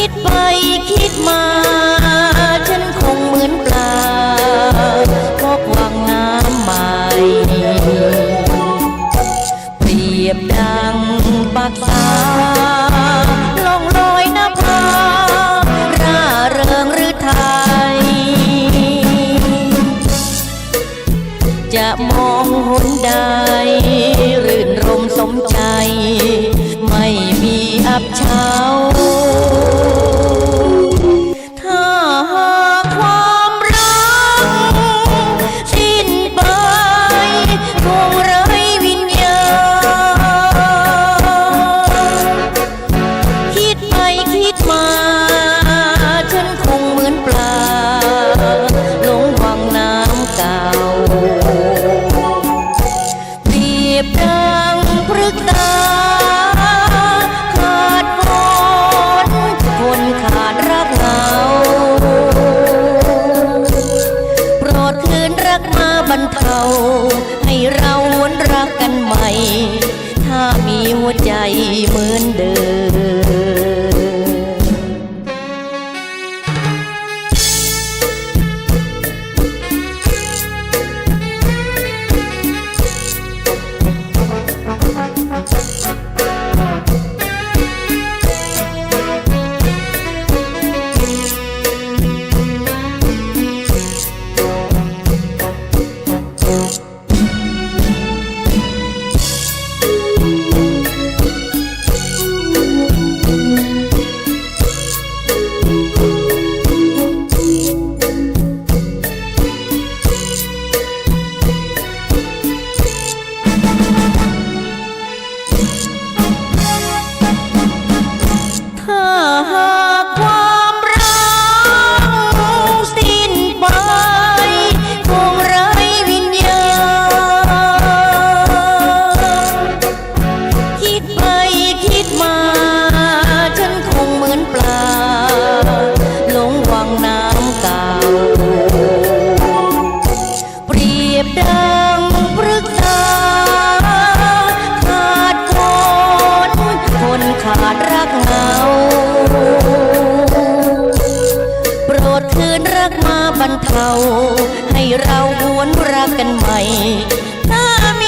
คิดไปคิดมา ฉันคงเหมือนปลาพบาะวังน้ำใหม่ เปรียบดังปากตาลองลอยน้ำพาราเริงหรือไทย จะมองหนใดหรือ คิดมาฉันคงเหมือนปลาหลงวังน้ำเก่าเปรียบดังพฤกษาขาดฝนคนขาดรักเหงาโปรดคืนรักมาบรรเทาให้เราวนรักกันใหม่ ถ้ามีหัวใจเหมือนเดิม ขาดรักเงาโปรดคืนรักมาบรรเทา ให้เราหวนรักกันใหม่ถ้ามี